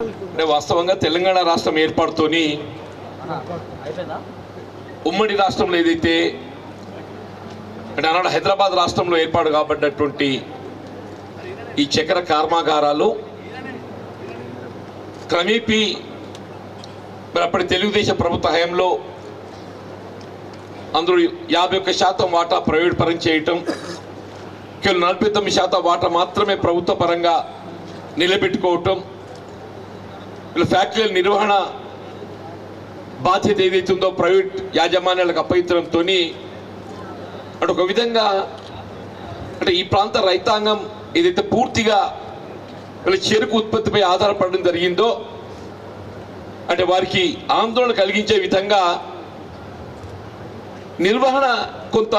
అంటే వాస్తవంగా తెలంగాణ రాష్ట్రం ఏర్పాటుతోని ఉమ్మడి రాష్ట్రంలో ఏదైతే అంటే అన్నాడు హైదరాబాద్ రాష్ట్రంలో ఏర్పాటు కాబడ్డటువంటి ఈ చక్కెర కర్మాగారాలు క్రమేపీ మరి అప్పటి తెలుగుదేశం ప్రభుత్వ హయాంలో అందులో యాభై ఒక్క శాతం వాటా ప్రైవేట్ పరం చేయటం కేవలం నలభై తొమ్మిది శాతం వాటా మాత్రమే ప్రభుత్వ పరంగా నిలబెట్టుకోవటం ఇలా ఫ్యాక్టరీల నిర్వహణ బాధ్యత ఏదైతే ఉందో ప్రైవేట్ యాజమాన్యాలకు అప్పగించడంతో అంటే ఒక విధంగా అంటే ఈ ప్రాంత రైతాంగం ఏదైతే పూర్తిగా వీళ్ళ చెరుకు ఉత్పత్తిపై ఆధారపడడం జరిగిందో అంటే వారికి ఆందోళన కలిగించే విధంగా నిర్వహణ కొంత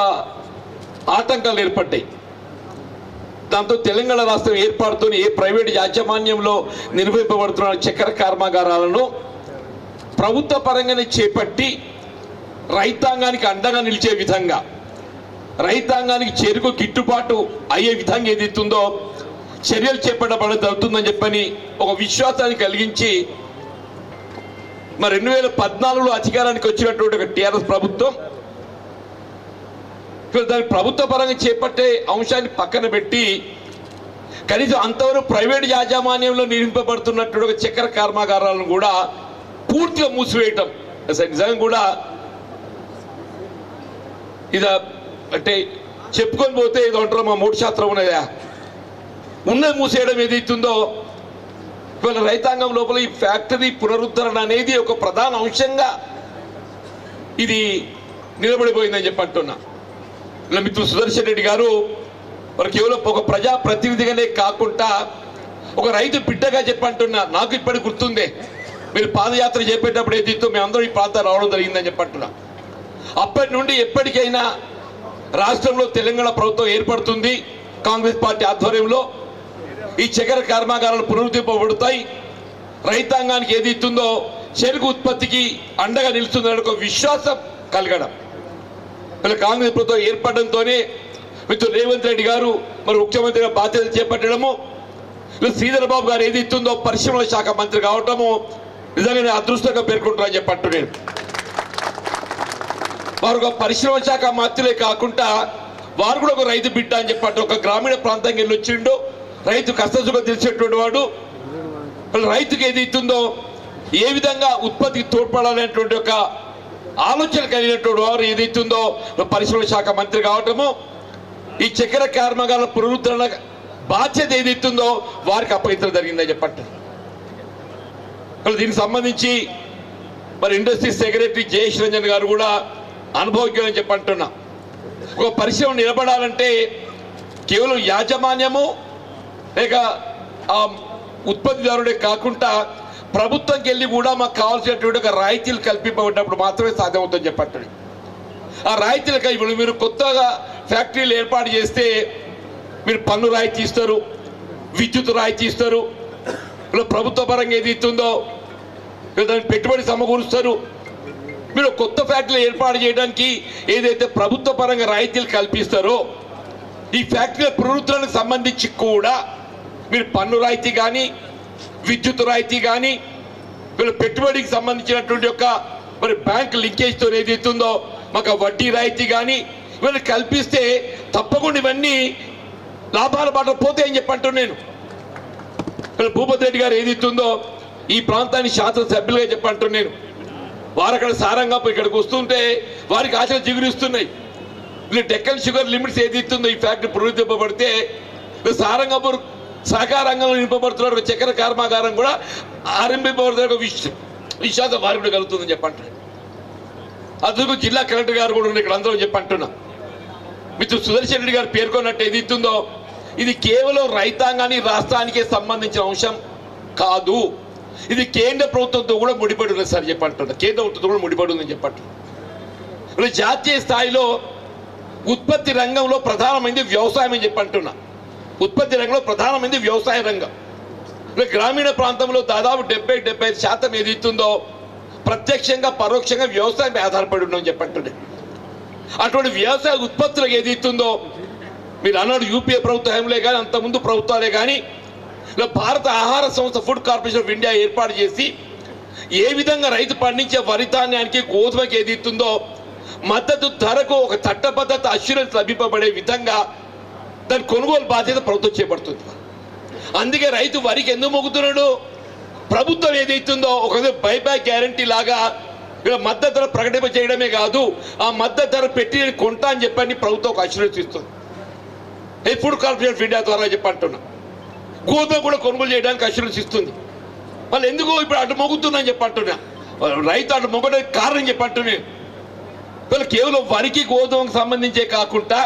ఆటంకాలు ఏర్పడ్డాయి. దాంతో తెలంగాణ రాష్ట్రం ఏర్పాటుతో ఏ ప్రైవేటు యాజమాన్యంలో నిర్వహింపబడుతున్న చక్కెర కర్మాగారాలను ప్రభుత్వ పరంగానే చేపట్టి రైతాంగానికి అండగా నిలిచే విధంగా రైతాంగానికి చెరుకు గిట్టుబాటు అయ్యే విధంగా ఏదైతుందో చర్యలు చేపట్టబడడం జరుగుతుందని చెప్పని ఒక విశ్వాసాన్ని కలిగించి మరి రెండు వేల పద్నాలుగులో అధికారానికి వచ్చినటువంటి ఒక టీఆర్ఎస్ ప్రభుత్వం దాన్ని ప్రభుత్వ పరంగా చేపట్టే అంశాన్ని పక్కన పెట్టి కనీసం అంతవరకు ప్రైవేట్ యాజమాన్యంలో నిర్మింపబడుతున్నటువంటి ఒక చక్కెర కర్మాగారాలను కూడా పూర్తిగా మూసివేయటం. అసలు నిజంగా కూడా ఇది అంటే చెప్పుకొని పోతే ఏదో అంటారు మా మూడు శాస్త్రం ఉన్నదా ఉన్నది మూసేయడం ఏదైతుందో ఇవాళ రైతాంగం లోపల ఈ ఫ్యాక్టరీ పునరుద్ధరణ అనేది ఒక ప్రధాన అంశంగా ఇది నిలబడిపోయిందని చెప్పి అంటున్నా. ఇలా మిత్రులు సుదర్శన్ రెడ్డి గారు మరి కేవలం ఒక ప్రజా ప్రతినిధిగానే కాకుండా ఒక రైతు బిడ్డగా చెప్పంటున్నా. నాకు ఇప్పటికి గుర్తుందే. మీరు పాదయాత్ర చేపేటప్పుడు ఏదైతే మేమందరం ఈ ప్రాంతం రావడం జరిగిందని చెప్పంటున్నా. అప్పటి నుండి ఎప్పటికైనా రాష్ట్రంలో తెలంగాణ ప్రభుత్వం ఏర్పడుతుంది కాంగ్రెస్ పార్టీ ఆధ్వర్యంలో. ఈ చక్కెర కర్మాగారాలు పునరుద్ధరింపబడతాయి. రైతాంగానికి ఏది ఇస్తుందో చెరుకు ఉత్పత్తికి అండగా నిలుస్తుందనే ఒక విశ్వాసం కలగడం. ఇలా కాంగ్రెస్ ప్రభుత్వం ఏర్పడడంతోనే మిత్రులు రేవంత్ రెడ్డి గారు మరి ముఖ్యమంత్రిగా బాధ్యతలు చేపట్టడము శ్రీధర్ బాబు గారు ఏది ఇస్తుందో పరిశ్రమల శాఖ మంత్రి కావటము నిజంగా నేను అదృష్టంగా పేర్కొంటున్నా చెప్పట్టు నేను. వారు ఒక పరిశ్రమ శాఖ మంత్రులే కాకుండా వారు కూడా ఒక రైతు బిడ్డ అని చెప్పట్టు ఒక గ్రామీణ ప్రాంతానికి వెళ్ళి వచ్చిండు. రైతు కష్టసుఖం తెలిసేటువంటి వాడు. రైతుకి ఏది ఇస్తుందో ఏ విధంగా ఉత్పత్తికి తోడ్పడాలనేటువంటి ఒక ఆలోచన కలిగినటువంటి వారు ఏదైతుందో పరిశ్రమ శాఖ మంత్రి కావటము ఈ చక్కెర కర్మగాల పునరుద్ధరణ బాధ్యత ఏదైతుందో వారికి అప్పగించడం జరిగిందని చెప్పండి దీనికి సంబంధించి మరి ఇండస్ట్రీ సెక్రటరీ జయేష్ రంజన్ గారు కూడా అనుభవజ్ఞులని చెప్పంటున్నా ఒక పరిశ్రమ నిలబడాలంటే కేవలం యాజమాన్యము లేక ఆ ఉత్పత్తిదారుడే కాకుండా ప్రభుత్వంకి వెళ్ళి కూడా మాకు కావాల్సినటువంటి ఒక రాయితీలు కల్పింపబడినప్పుడు మాత్రమే సాధ్యమవుతుందని చెప్పండి ఆ రాయితీలకై ఇప్పుడు మీరు కొత్తగా ఫ్యాక్టరీలు ఏర్పాటు చేస్తే మీరు పన్ను రాయితీ ఇస్తారు విద్యుత్ రాయితీ ఇస్తారు ఇలా ప్రభుత్వ పరంగా ఏది ఇస్తుందో దాన్ని దానికి పెట్టుబడి సమకూరుస్తారు. మీరు కొత్త ఫ్యాక్టరీలు ఏర్పాటు చేయడానికి ఏదైతే ప్రభుత్వ పరంగా రాయితీలు కల్పిస్తారో ఈ ఫ్యాక్టరీల పునరుద్ధరణకు సంబంధించి కూడా మీరు పన్ను రాయితీ కానీ విద్యుత్ రాయితీ కానీ వీళ్ళ పెట్టుబడికి సంబంధించినటువంటి యొక్క మరి బ్యాంక్ లింకేజ్తో ఏదైతే ఉందో మాకు వడ్డీ రాయితీ కానీ వీళ్ళు కల్పిస్తే తప్పకుండా ఇవన్నీ లాభాల బాట పోతాయని చెప్పంటున్నాను నేను. వీళ్ళ భూపతి రెడ్డి గారు ఏదైతే ఉందో ఈ ప్రాంతాన్ని శాసనసభ్యులుగా చెప్పంటున్నాను నేను. వారు అక్కడ సారంగపు ఇక్కడికి వస్తుంటే వారికి ఆశలు జిగురిస్తున్నాయి. వీళ్ళు డెక్కన్ షుగర్ లిమిట్స్ ఏది ఇస్తుందో ఈ ఫ్యాక్టరీ పునరుద్ధరింపబడితే సారంగాపూర్ సహకార రంగంలో నింపబడుతున్న ఒక చక్కెర కర్మాగారం కూడా ఆరంభింపబడుతున్న ఒక విశ్వ విశ్వాసం వారికి కూడా కలుగుతుందని చెప్పంటున్నాను. అందుకు జిల్లా కలెక్టర్ గారు కూడా ఇక్కడ అందరం చెప్పంటున్నాం మిత్రుడు సుదర్శన్ రెడ్డి గారు పేర్కొన్నట్టు ఏది ఇస్తుందో ఇది కేవలం రైతాంగానికి రాష్ట్రానికే సంబంధించిన అంశం కాదు. ఇది కేంద్ర ప్రభుత్వంతో కూడా ముడిపడి ఉన్నది సార్ చెప్పంటున్నా కేంద్ర ప్రభుత్వంతో కూడా ముడిపడి ఉందని చెప్పంటున్నా జాతీయ స్థాయిలో ఉత్పత్తి రంగంలో ప్రధానమైనది వ్యవసాయం అని చెప్పంటున్నా. ఉత్పత్తి రంగంలో ప్రధానమైనది వ్యవసాయ రంగం. గ్రామీణ ప్రాంతంలో దాదాపు డెబ్బై డెబ్బై ఐదు శాతం ఏది ఇస్తుందో ప్రత్యక్షంగా పరోక్షంగా వ్యవసాయం ఆధారపడి ఉన్నామని చెప్పండి అటువంటి వ్యవసాయ ఉత్పత్తులకు ఏది ఇస్తుందో మీరు అన్నాడు యూపీఏ ప్రభుత్వ హయాంలే కానీ అంతకుముందు ప్రభుత్వాలే కానీ ఇలా భారత ఆహార సంస్థ ఫుడ్ కార్పొరేషన్ ఆఫ్ ఇండియా ఏర్పాటు చేసి ఏ విధంగా రైతు పండించే వరి ధాన్యానికి గోధుమకి ఏది ఇస్తుందో మద్దతు ధరకు ఒక చట్టబద్ధత అష్యూరెన్స్ లభింపబడే విధంగా దాని కొనుగోలు బాధ్యత ప్రభుత్వం చేపడుతుంది. అందుకే రైతు వరికి ఎందుకు మొగ్గుతున్నాడు? ప్రభుత్వం ఏదైతుందో ఒక బైబ్యాక్ గ్యారంటీ లాగా ఇక్కడ మద్దతు ధర ప్రకటింప చేయడమే కాదు ఆ మద్దతు ధర పెట్టి నేను కొంటా అని చెప్పని ప్రభుత్వం ఒక అష్యూరెన్స్ ఇస్తుంది ఫుడ్ కార్పొరేషన్ ఆఫ్ ఇండియా ద్వారా చెప్పంటున్నా. గోధుమ కూడా కొనుగోలు చేయడానికి అష్యూరెన్స్ ఇస్తుంది వాళ్ళు ఎందుకు ఇప్పుడు అటు మొగ్గుతుందని చెప్పంటున్నా? రైతు అటు మొగ్గడానికి కారణం చెప్పంటున్నా వీళ్ళు కేవలం వరికి గోధుమకు సంబంధించే కాకుండా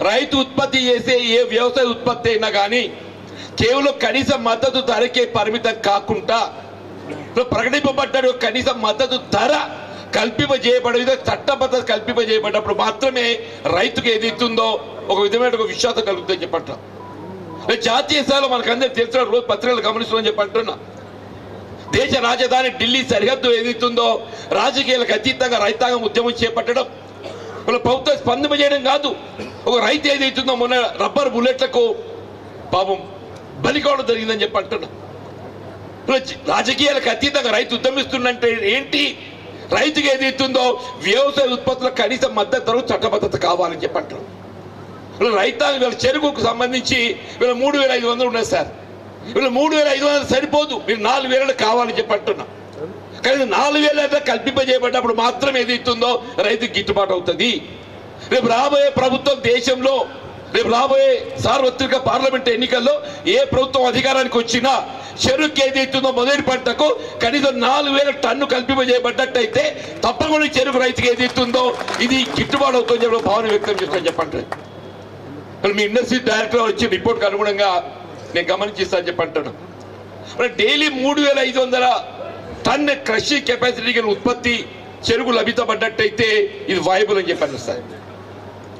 రైతు ఉత్పత్తి చేసే ఏ వ్యవసాయ ఉత్పత్తి అయినా కానీ కేవలం కనీస మద్దతు ధరకే పరిమితం కాకుండా ఇప్పుడు ప్రకటింపబడ్డ కనీస మద్దతు ధర కల్పింపజేయబడే విధంగా చట్టబద్ధత కల్పింపజేయబడినప్పుడు మాత్రమే రైతుకు ఏది ఇస్తుందో ఒక విధమైన ఒక విశ్వాసం కలుగుతుందని చెప్పంట జాతీయ స్థాయిలో మనకందరూ తెలిసిన రోజు పత్రికలు గమనిస్తుందని చెప్పంటున్నా. దేశ రాజధాని ఢిల్లీ సరిహద్దు ఏదైతుందో రాజకీయాలకు అతీతంగా రైతాంగం ఉద్యమం చేపట్టడం వాళ్ళ ప్రభుత్వం స్పందింపజేయడం కాదు. ఒక రైతు ఏదైతుందో మొన్న రబ్బర్ బుల్లెట్లకు పాపం బలి కావడం జరిగిందని చెప్పి అంటున్నా. రాజకీయాలకు అతీతంగా రైతు ఉద్యమిస్తుందంటే ఏంటి? రైతుకి ఏదైతుందో వ్యవసాయ ఉత్పత్తుల కనీస మద్దతు ధర చట్టబద్ధత కావాలని చెప్పి అంటున్నాం. వీళ్ళ రైతాంగం వీళ్ళ చెరుకుకు సంబంధించి వీళ్ళ మూడు వేల ఐదు వందలు ఉన్నాయి సార్. వీళ్ళు మూడు వేల ఐదు వందలు సరిపోదు. మీరు నాలుగు వేలు కావాలని చెప్పి అంటున్నాం. కానీ నాలుగు వేల కల్పింపజేయబడ్డప్పుడు మాత్రం ఏది ఇస్తుందో రైతుకి గిట్టుబాటు అవుతుంది. రేపు రాబోయే ప్రభుత్వం దేశంలో రేపు రాబోయే సార్వత్రిక పార్లమెంట్ ఎన్నికల్లో ఏ ప్రభుత్వం అధికారానికి వచ్చినా చెరుకు ఏది ఇస్తుందో మొదటి పంటకు కనీసం నాలుగు వేల టన్ను కల్పింపజేయబడ్డట్టయితే తప్పకుండా చెరుకు రైతుకి ఏది ఇస్తుందో ఇది గిట్టుబాటు అవుతుందని చెప్పి భావన వ్యక్తం చేస్తాను చెప్పండి. మీ ఇండస్ట్రీ డైరెక్టర్ వచ్చి రిపోర్ట్కి అనుగుణంగా నేను గమనించిస్తాను చెప్పి మరి డైలీ మూడు వేల ఐదు వందల టన్ కృషి కెపాసిటీ ఉత్పత్తి చెరుకు లభితపడ్డట్టయితే ఇది వాయబుల్ అని చెప్పాను సార్.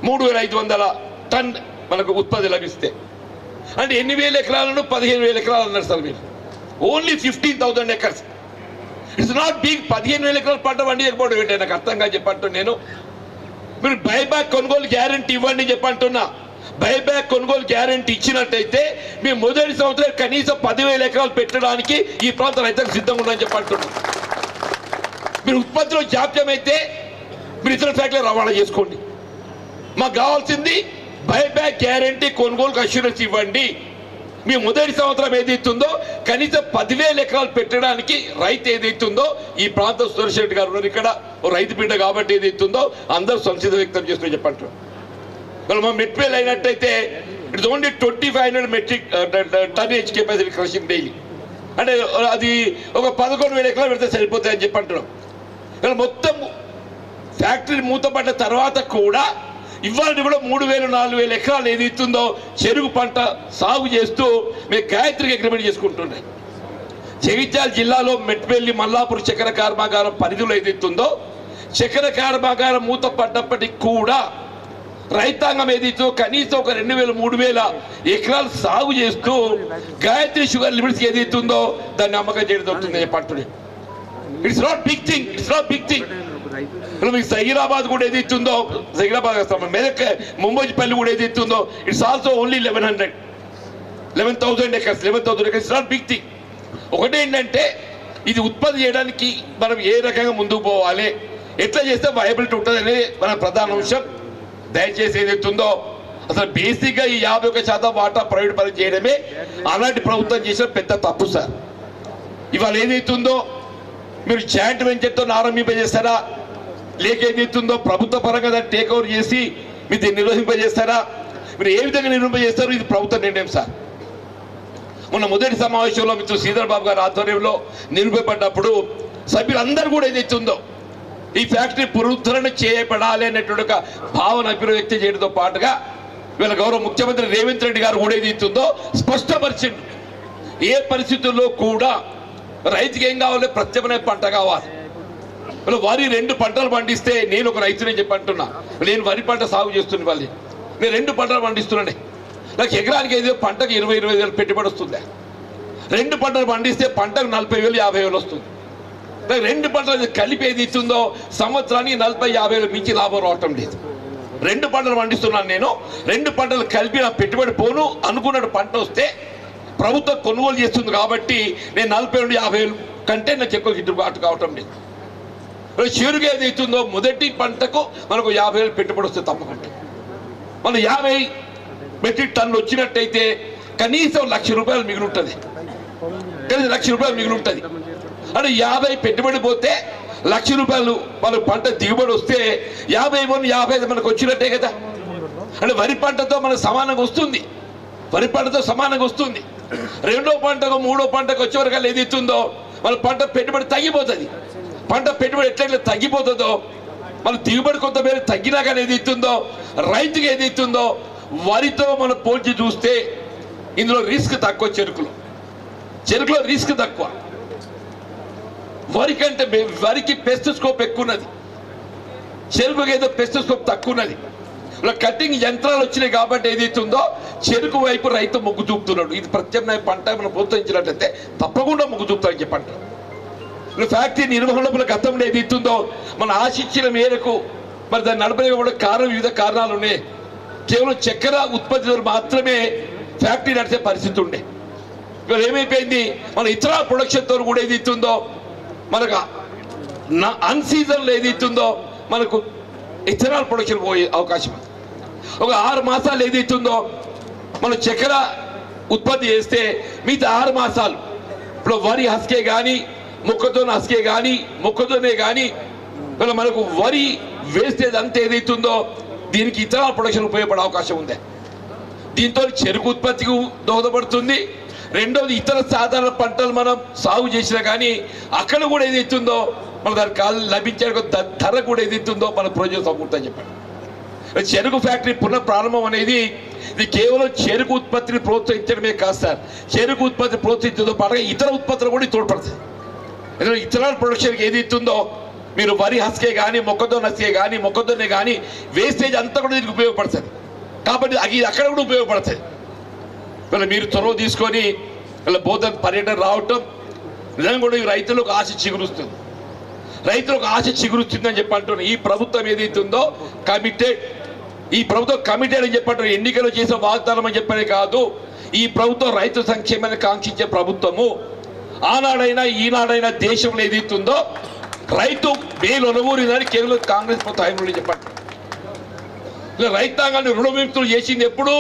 మూడు వేల ఐదు వందల టన్ మనకు ఉత్పత్తి లభిస్తే. అంటే ఎన్ని వేల ఎకరాలను? పదిహేను వేల ఎకరాలు అన్నారు సార్ మీరు. Only fifteen thousand acres it's not big పదిహేను వేల ఎకరాలు పంట పండించకపోవడం ఏంటి? నాకు అర్థంగా చెప్పంటూ నేను. మీరు బైబ్యాక్ కొనుగోలు గ్యారంటీ ఇవ్వండి చెప్పంటున్నా. బైబ్యాక్ కొనుగోలు గ్యారంటీ ఇచ్చినట్టయితే మీ మొదటి సంవత్సరం కనీసం పదివేల ఎకరాలు పెట్టడానికి ఈ ప్రాంత రైతులకు సిద్ధంగా ఉందని చెప్పంటున్నా మీరు ఉత్పత్తిలో జాప్యం అయితే మీరు ఇతర ఫ్యాక్టరీ రవాణా చేసుకోండి. మాకు కావాల్సింది బైబ్యాక్ గ్యారంటీ కొనుగోలుకు అష్యూరెన్స్ ఇవ్వండి. మీ మొదటి సంవత్సరం ఏదైతుందో కనీసం పదివేల ఎకరాలు పెట్టడానికి రైతు ఏదైతుందో ఈ ప్రాంతం సురేష్ రెడ్డి గారు ఉన్నారు ఇక్కడ. ఓ రైతు బిడ్డ కాబట్టి ఏదైతుందో అందరూ సంసిద్ధ వ్యక్తం చేసుకుని చెప్పంటారు మనం మా అయినట్టయితే it's only twenty five hundred metric ton H capacity crushing daily అంటే uh, అది ఒక పదకొండు వేల ఎకరాలు పెడితే సరిపోతాయి అని చెప్పి అంటున్నాం. ఇలా మొత్తం ఫ్యాక్టరీ మూతపడ్డ తర్వాత కూడా ఇవాళ కూడా మూడు వేలు నాలుగు వేల ఎకరాలు ఏది ఇస్తుందో చెరుకు పంట సాగు చేస్తూ మేము గాయత్రికి అగ్రిమెంట్ చేసుకుంటున్నాయి జగిత్యాల జిల్లాలో మెట్పల్లి మల్లాపూర్ చక్కెర కర్మాగారం పరిధిలో ఏది ఇస్తుందో చక్కెర కర్మాగారం మూతపడ్డప్పటికి కూడా రైతాంగం ఏదైతే కనీసం ఒక రెండు వేల మూడు వేల ఎకరాలు సాగు చేస్తూ గాయత్రి షుగర్ లిమిట్స్ ఏదైతుందో దాన్ని అమ్మకం చేయడం జరుగుతుంది పట్టుని it's not big thing it's not big thing ఇప్పుడు మీకు సైరాబాద్ కూడా ఏది ఇస్తుందో సైరాబాద్ వస్తాం మెదక్ ముంబైపల్లి కూడా ఏది ఇస్తుందో it's also only eleven hundred eleven thousand acres eleven thousand acres not big thing ఒకటేంటంటే ఇది ఉత్పత్తి చేయడానికి మనం ఏ రకంగా ముందుకు పోవాలి ఎట్లా చేస్తే వయబిలిటీ ఉంటుంది అనేది మన ప్రధాన అంశం. దయచేసి ఏదైతుందో అసలు బేసిక్గా ఈ యాభై ఒక శాతం వాటా ప్రైవేట్ పరం చేయడమే అలాంటి ప్రభుత్వం చేసిన పెద్ద తప్పు సార్. ఇవాళ ఏదైతుందో మీరు జాయింట్ వెంచర్తో ఆరంభింపజేస్తారా లేక ఏదైతుందో ప్రభుత్వ పరంగా టేక్ ఓవర్ చేసి మీరు దీన్ని నిర్వహింపజేస్తారా? మీరు ఏ విధంగా నిర్వహింపజేస్తారో? ఇది ప్రభుత్వ నిర్ణయం సార్. మొన్న మొదటి సమావేశంలో మీరు శ్రీధర్ బాబు గారి ఆధ్వర్యంలో నిరూపబడ్డప్పుడు సభ్యులందరూ కూడా ఏదైతుందో ఈ ఫ్యాక్టరీ పునరుద్ధరణ చేయబడాలి అనేటువంటి ఒక భావన అభివ్యక్తి చేయడంతో పాటుగా వీళ్ళ గౌరవ ముఖ్యమంత్రి రేవంత్ రెడ్డి గారు కూడా ఏదైతుందో స్పష్టపరిచింది ఏ పరిస్థితుల్లో కూడా రైతుకి ఏం కావాలి? ప్రత్యామ్నాయ పంట కావాలి. వీళ్ళు వరి రెండు పంటలు పండిస్తే నేను ఒక రైతునే చెప్పి అంటున్నా. నేను వరి పంట సాగు చేస్తున్నా వాళ్ళు నేను రెండు పంటలు పండిస్తున్నాను. నాకు ఎకరానికి ఐదు పంటకు ఇరవై ఇరవై వేలు పెట్టుబడి వస్తుంది. రెండు పంటలు పండిస్తే పంటకు నలభై వేలు యాభై వేలు వస్తుంది. రెండు పంటలు కలిపి ఏది ఇస్తుందో సంవత్సరానికి నలభై యాభై వేలు మించి లాభం రావటం లేదు. రెండు పంటలు పండిస్తున్నాను నేను. రెండు పంటలు కలిపి నా పెట్టుబడి పోను. అనుకున్నట్టు పంట వస్తే ప్రభుత్వం కొనుగోలు చేస్తుంది కాబట్టి నేను నలభై నుండి యాభై వేలు కంటే నా చెక్కులు గిట్టుబాటు కావటం లేదు. ఇప్పుడు ఏది ఇస్తుందో మొదటి పంటకు మనకు యాభై వేలు పెట్టుబడి వస్తే తప్పకుండా మన యాభై మెట్రిక్ టన్ను వచ్చినట్టయితే కనీసం లక్ష రూపాయలు మిగిలి ఉంటుంది. కనీసం లక్ష రూపాయలు మిగిలి ఉంటుంది. అంటే యాభై పెట్టుబడి పోతే లక్ష రూపాయలు మనకు పంట దిగుబడి వస్తే యాభై వన్ యాభై ఐదు మనకు వచ్చినట్టే కదా. అంటే వరి పంటతో మనకు సమానంగా వస్తుంది. వరి పంటతో సమానంగా వస్తుంది. రెండో పంటకు మూడో పంటకు వచ్చే వరకు ఏది ఇస్తుందో మన పంట పెట్టుబడి తగ్గిపోతుంది. పంట పెట్టుబడి ఎట్లయితే తగ్గిపోతుందో మన దిగుబడి కొంతమేర తగ్గినా కానీ ఏది ఇస్తుందో రైతుకి ఏది ఇస్తుందో వరితో మనం పోల్చి చూస్తే ఇందులో రిస్క్ తక్కువ చెరుకులో. చెరుకులో రిస్క్ తక్కువ. వరి కంటే బె- వరికి పెస్టిస్కోప్ ఎక్కువ ఉన్నది చెరుకుకి ఏదో పెస్టిస్కోప్ తక్కువ ఉన్నది కటింగ్ యంత్రాలు వచ్చినాయి కాబట్టి ఏదైతుందో చెరుకు వైపు రైతు మొగ్గు చూపుతున్నాడు. ఇది ప్రత్యామ్నాయ పంట మనం ప్రోత్సహించినట్లయితే తప్పకుండా మొగ్గు చూపుతాం పంట. ఫ్యాక్టరీ నిర్వహణలో గతంలో ఏదైతుందో మన ఆశించిన మేరకు మరి దాన్ని నడపలే కూడా కారణం వివిధ కారణాలు ఉన్నాయి. కేవలం చక్కెర ఉత్పత్తిదారు మాత్రమే ఫ్యాక్టరీ నడిచే పరిస్థితి ఉండే. ఇవాళ ఏమైపోయింది? మన ఇతర ప్రొడక్షన్తో కూడా ఏది ఇస్తుందో మనకు అన్ సీజన్లో ఏది ఇస్తుందో మనకు ఇథనాల్ ప్రొడక్షన్ పోయే అవకాశం ఒక ఆరు మాసాలు ఏది ఇస్తుందో మనం చక్కెర ఉత్పత్తి చేస్తే మిగతా ఆరు మాసాలు. ఇప్పుడు వరి హస్కే కానీ మొక్కతో హస్కే కానీ మొక్కతోనే కానీ ఇవాళ మనకు వరి వేస్టేజ్ అంత ఏదైతుందో దీనికి ఇతర ప్రొడక్షన్ ఉపయోగపడే అవకాశం ఉంది. దీంతో చెరుకు ఉత్పత్తికి దోహదపడుతుంది. రెండవది ఇతర సాధారణ పంటలు మనం సాగు చేసినా కానీ అక్కడ కూడా ఏది ఇస్తుందో మన దాని కాల్- లభించే ఒక ధర కూడా ఏది ఇస్తుందో మన ప్రయోజనం సమకూరుతుందని చెప్పండి. చెరుకు ఫ్యాక్టరీ పునః ప్రారంభం అనేది ఇది కేవలం చెరుకు ఉత్పత్తిని ప్రోత్సహించడమే కాదు సార్. చెరుకు ఉత్పత్తి ప్రోత్సహించడంతో పాటుగా ఇతర ఉత్పత్తులు కూడా ఇది తోడ్పడుతుంది ఎందుకంటే ప్రొడక్షన్కి ఏది ఇస్తుందో మీరు వరి హస్కే కానీ మొక్కజొన్న హస్కే కానీ మొక్కజొన్న కానీ వేస్టేజ్ అంతా కూడా దీనికి ఉపయోగపడుతుంది. కాబట్టి అది అక్కడ కూడా ఉపయోగపడుతుంది. ఇలా మీరు చొరవ తీసుకొని ఇలా బోధన పర్యటన రావటం నిజంగా కూడా ఈ రైతులకు ఆశ చిగురుస్తుంది. రైతులకు ఆశ చిగురుస్తుందని చెప్పి అంటున్నారు. ఈ ప్రభుత్వం ఏదైతే ఉందో కమిటెడ్ ఈ ప్రభుత్వం కమిటెడ్ అని చెప్పంటారు ఎన్నికలు చేసే వాగ్దానం అని చెప్పనే కాదు. ఈ ప్రభుత్వం రైతు సంక్షేమాన్ని కాంక్షించే ప్రభుత్వము. ఆనాడైనా ఈనాడైనా దేశంలో ఏదైతే ఉందో రైతు మేలు అనుభూరిదని కేవలం కాంగ్రెస్ ప్రభుత్వం హయాంలో చెప్పండి. రైతాంగాన్ని రుణ విముక్తులు చేసింది ఎప్పుడు?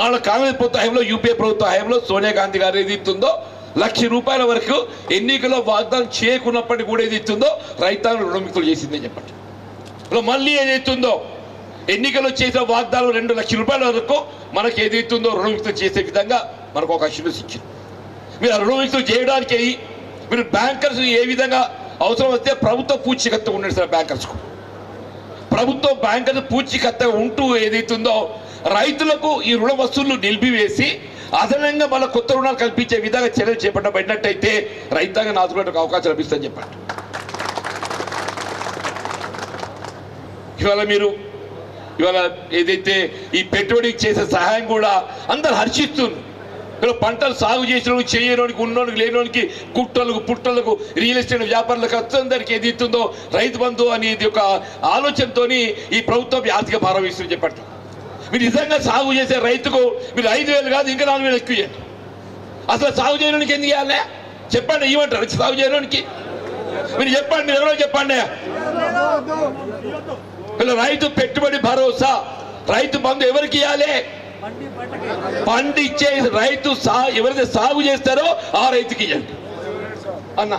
వాళ్ళ కాంగ్రెస్ ప్రభుత్వ హయాంలో యూపీఏ ప్రభుత్వ హయాంలో సోనియా గాంధీ గారు ఏది ఇస్తుందో లక్ష రూపాయల వరకు ఎన్నికల్లో వాగ్దానం చేయకున్నప్పటికీ కూడా ఏది ఇస్తుందో రైతాంగ రుణమిక్తులు చేసిందని చెప్పండి. మళ్ళీ ఏదైతుందో ఎన్నికల్లో చేసిన వాగ్దానం రెండు లక్షల రూపాయల వరకు మనకి ఏదైతుందో రుణమిక్తులు చేసే విధంగా మనకు ఒక అష్యూరెన్స్ ఇచ్చింది మీరు ఆ రుణముక్తులు చేయడానికి మీరు బ్యాంకర్స్ ఏ విధంగా అవసరం వస్తే ప్రభుత్వ పూచీకత్తు ఉండండి సార్ బ్యాంకర్స్కు ప్రభుత్వం బ్యాంకర్ పూచీకత్తగా ఉంటూ ఏదైతుందో రైతులకు ఈ రుణ వసూళ్ళు నిలిపివేసి అదనంగా మళ్ళీ కొత్త రుణాలు కల్పించే విధంగా చర్యలు చేపట్టబడినట్టయితే రైతాంగం నాదుకునే అవకాశం లభిస్తుందని చెప్పండి ఇవాళ మీరు ఇవాళ ఏదైతే ఈ పెట్టుబడికి చేసే సహాయం కూడా అందరు హర్షిస్తున్నారు. ఇక్కడ పంటలు సాగు చేసిన చేయడానికి ఉన్నోనికి లేనోనికి కుట్టలకు పుట్టలకు రియల్ ఎస్టేట్ వ్యాపారులకు అందరికీ ఏది ఇస్తుందో రైతు బంధు అనేది ఒక ఆలోచనతో ఈ ప్రభుత్వం ఆర్థిక భారం ఇస్తుంది చెప్పండి మీరు నిజంగా సాగు చేసే రైతుకు మీరు ఐదు వేలు కాదు ఇంకా నాలుగు వేలు ఎక్కువ. ఇవ్వండి అసలు సాగు చేయడానికి ఎందుకు ఇవ్వాలి చెప్పండి ఇవ్వమంటారు సాగు చేయడానికి? మీరు చెప్పండి మీరు ఎవరో చెప్పండి. ఇలా రైతు పెట్టుబడి భరోసా రైతు బంధు ఎవరికి ఇవ్వాలి? పండిచ్చే రైతు సా ఎవరైతే సాగు చేస్తారో ఆ రైతుకి ఇవ్వండి. అన్న.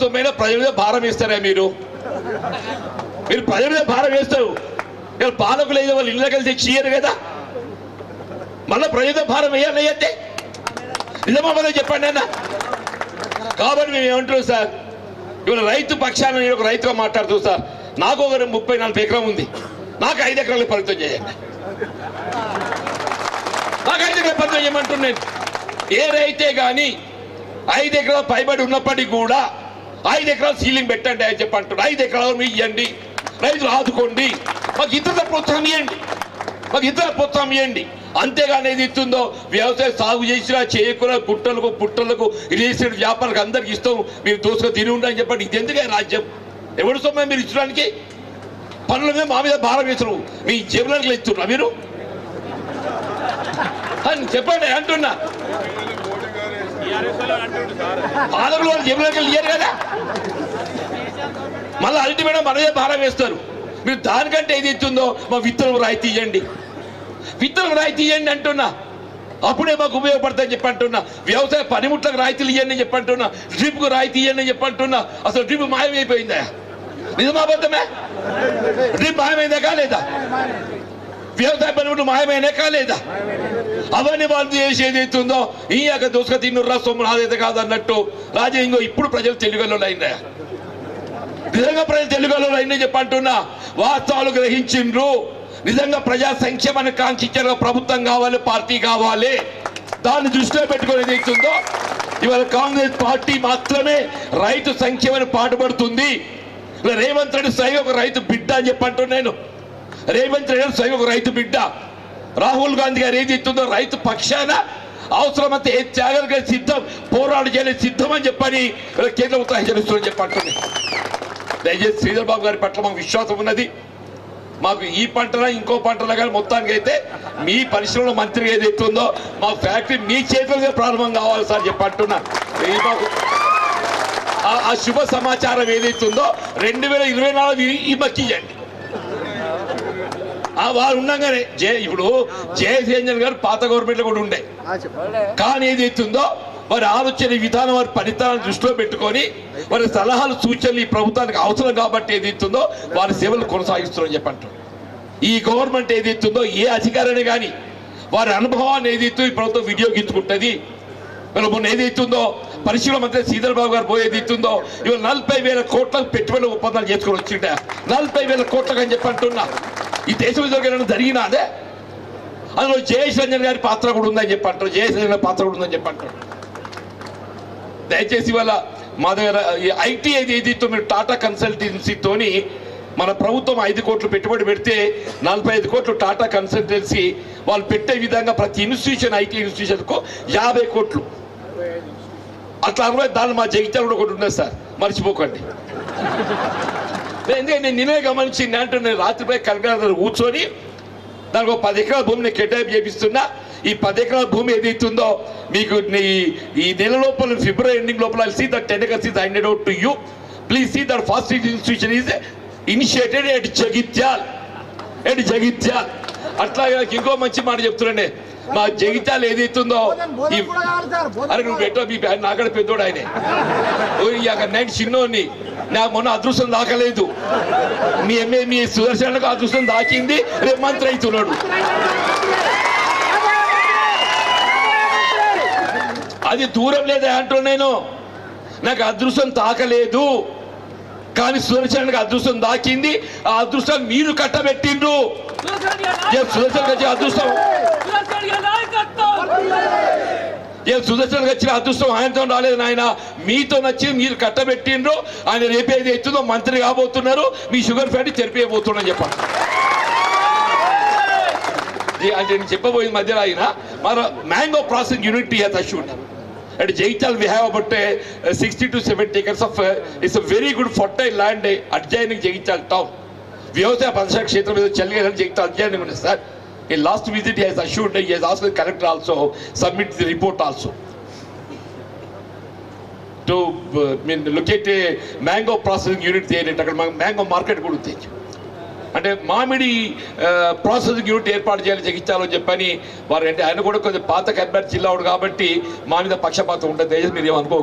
సొమ్మైనా ప్రజల భారం వేస్తారా మీరు? మీరు ప్రజల మీద భారం వేస్తారు. ఇక్కడ పాలకులు అయితే వాళ్ళు ఇళ్ళ కలిసి చేయరు కదా. మళ్ళీ ప్రజల భారం వేయాలి అంటే? నిజమా మనం చెప్పండి అన్న. కాబట్టి మేము ఏమంటున్నాం సార్? ఇవాళ రైతు పక్షాన నేను ఒక రైతుగా మాట్లాడుతూ సార్ నాకు ఒక ముప్పై నలభై ఎకరం ఉంది. నాకు ఐదు ఎకరాలు పరిమితం చేయండి. నాకు ఐదు ఎకరాలు పరిమితం చేయమంటున్నాను ఏ రైతే కానీ ఐదు ఎకరాలు పైబడి ఉన్నప్పటికీ కూడా ఐదు ఎకరాలు సీలింగ్ పెట్టండి అని చెప్పి అంటాడు ఐదు ఎకరాలు మీకు ఇవ్వండి రైతులు ఆదుకోండి. మాకు ఇతర ప్రోత్సాహం ఇవ్వండి మాకు ఇతర ప్రోత్సాహం ఇవ్వండి అంతేగాని ఏది ఇస్తుందో వ్యవసాయం సాగు చేసినా చేయకుండా గుట్టలకు పుట్టలకు రిజిస్టర్డ్ వ్యాపారులకు అందరికి ఇస్తాం. మీరు దోసుగా తిని ఉండని చెప్పండి. ఇది ఎందుకే రాజ్యం? ఎవరి సొమ్మ మీరు ఇచ్చడానికి పనుల మీద మా మీద భారం వేసరు మీ జేబులకు ఇస్తున్నా మీరు? అని చెప్పండి అంటున్నా. పాలకులు వాళ్ళు జేబులోకి కదా. మళ్ళీ అల్టిమేటం మనదే భారం వేస్తారు. మీరు దానికంటే ఏది ఇచ్చిందో మా విత్తనం రాయితీ ఇవ్వండి విత్తనం రాయితీ ఇవ్వండి అంటున్నా. అప్పుడే మాకు ఉపయోగపడతాయని చెప్పి అంటున్నా. వ్యవసాయ పనిముట్లకు రాయితీలు ఇవ్వండి అని చెప్పి అంటున్నా. డ్రిప్కు రాయితీ ఇవ్వండి అని చెప్పి అంటున్నా. అసలు డ్రిప్ మాయమైపోయిందా? నిజమాబద్ధమే డ్రిప్ మాయమైందా కాలేదా? వ్యవసాయ పనిముట్లు మాయమైనా కాలేదా? అవన్నీ వాళ్ళు చేసేది అవుతుందో ఈ యొక్క దోసుక తిన్నుర్రా సొమ్ము నాదైతే కాదన్నట్టు. రాజే ఇంకో ఇప్పుడు ప్రజలు తెలుగులో అయినా నిజంగా ప్రజలు తెలుగులో అయినా చెప్పంటున్నా. వాస్తవాలు గ్రహించిండ్రు. నిజంగా ప్రజా సంక్షేమాన్ని కాంక్షించారు ప్రభుత్వం కావాలి పార్టీ కావాలి. దాన్ని దృష్టిలో పెట్టుకొని ఏదైతుందో ఇవాళ కాంగ్రెస్ పార్టీ మాత్రమే రైతు సంక్షేమాన్ని పాటుపడుతుంది. రేవంత్ రెడ్డి సై ఒక రైతు బిడ్డ అని చెప్పంటున్నాను నేను. రేవంత్ రెడ్డి స్వయం ఒక రైతు బిడ్డ. రాహుల్ గాంధీ గారు ఏది ఇస్తుందో రైతు పక్షాన అవసరమైతే ఏ త్యాగాలుగా సిద్ధం పోరాడు చేయలేదు సిద్ధం అని చెప్పని కేంద్ర ప్రభుత్వం హెచ్చరిస్తుందని చెప్పంటుంది. దయచేసి శ్రీధర్ బాబు గారి పట్ల మాకు విశ్వాసం ఉన్నది. మాకు ఈ పంటలా ఇంకో పంటలా కానీ మొత్తానికి అయితే మీ పరిశ్రమలో మంత్రి ఏదైతే ఉందో మా ఫ్యాక్టరీ మీ చేతులుగా ప్రారంభం కావాలి సార్ చెప్పంటున్నా. మాకు ఆ- శుభ సమాచారం ఏదైతే ఉందో రెండు వేల ఇరవై నాలుగు ఈ- ఈ మక్కియండి వారు ఉండగానే జే ఇప్పుడు జయసేంజన్ గారు పాత గవర్నమెంట్లో కూడా ఉండే. కానీ ఏదైతుందో వారి ఆలోచన విధానం వారి ఫలితాలను దృష్టిలో పెట్టుకొని వారి సలహాలు సూచనలు ఈ ప్రభుత్వానికి అవసరం కాబట్టి ఏదైతుందో వారి సేవలు కొనసాగిస్తున్నారని చెప్పంటారు. ఈ గవర్నమెంట్ ఏదైతుందో ఏ అధికారాన్ని కానీ వారి అనుభవాన్ని ఏదైతే ఈ ప్రభుత్వం వినియోగించుకుంటుంది ఇవాళ మొన్న ఏదైతుందో పరిశీలన మంత్రి శ్రీధర్ బాబు గారు పోయేది ఇస్తుందో ఇవాళ నలభై వేల కోట్లకు పెట్టుబడి ఒప్పందాలు చేసుకుని వచ్చిండ. నలభై వేల కోట్లకు అని చెప్పి అంటున్నా. ఈ దేశం జరిగిన జరిగినా అదే? అందులో జయేష్ రంజన్ గారి పాత్ర కూడా ఉందని చెప్పి అంటారు. జయేష్ రంజన్ గారి పాత్ర కూడా ఉందని చెప్పి అంటారు. దయచేసి ఇవాళ మా దగ్గర ఈ ఐటీ ఏది ఏదైతే మీరు టాటా కన్సల్టెన్సీతోని మన ప్రభుత్వం ఐదు కోట్లు పెట్టుబడి పెడితే నలభై ఐదు కోట్లు టాటా కన్సల్టెన్సీ వాళ్ళు పెట్టే విధంగా ప్రతి ఇన్స్టిట్యూషన్ ఐటీ ఇన్స్టిట్యూషన్కు యాభై కోట్లు. అట్లా అరవై దాన్ని మా జగిత్యాలు కూడా ఒకటి ఉన్నది సార్. మర్చిపోకండి. ఎందుకంటే నేను నిన్నే గమనించి అంటే నేను రాత్రిపై కలెక్టర్ కూర్చొని దానికి ఒక పది ఎకరాల భూమిని కేటాయింపు చేపిస్తున్నా. ఈ పది ఎకరాల భూమి ఏదైతుందో మీకు నీ ఈ నెల లోపల ఫిబ్రవరి ఎండింగ్ లోపల see that ten acres is hundred out to you please see that fast institution is initiated at Jagtial at Jagtial అట్లాగే ఇంకో మంచి మాట చెప్తున్నాండి మా జగిత్యాల్ ఏదైతుందో అరే నువ్వు పెట్టో మీ నాకడ పెద్దోడు ఆయనే. నైట్ చిన్నోని నాకు మొన్న అదృష్టం దాకలేదు. మీ ఎంఏ మీ సుదర్శనకు అదృష్టం దాకింది రేపు మంత్రి అవుతున్నాడు. అది దూరం లేదా అంటున్నా నేను? నాకు అదృష్టం తాకలేదు కానీ సుదర్శనకు అదృష్టం దాకింది. ఆ అదృష్టం మీరు కట్టబెట్టిండ్రు. ఏ సుదర్శన్ వచ్చే అదృష్టం ఏ సుదర్శన్ వచ్చిన అదృష్టం ఆయనతో రాలేదు నాయన మీతో నచ్చి మీరు కట్టబెట్టిండ్రు ఆయన రేపు ఏది ఎత్తుందో మంత్రి కాబోతున్నారు మీ షుగర్ ఫ్యాక్టరీ తెరిపేయబోతున్నా చెప్పండి అంటే నేను చెప్పబోయిన మధ్యలో ఆయన మన mango processing unit he's assured At Jaital, we have about uh, 60 to 70 acres of, uh, it's a very good fertile land uh, adjoining Jaital town. వ్యవసాయ పరిశ్రమ క్షేత్రం మీద చెల్లిగలని జగిత్యాల అధ్యయనం ఉంది సార్ ఈ last visit he's assured he's also collector also submit the report also to mean locate mango processing unit తేరేట అక్కడ mango market కూడా తెచ్చు అంటే మామిడి ప్రాసెసింగ్ యూనిట్ ఏర్పాటు చేయాలి జగించాలని చెప్పని వారు అంటే ఆయన కూడా కొంచెం పాత కర్నాటక జిల్లా కాబట్టి మా మీద పక్షపాతం ఉంటుంది మీరు ఏమనుకో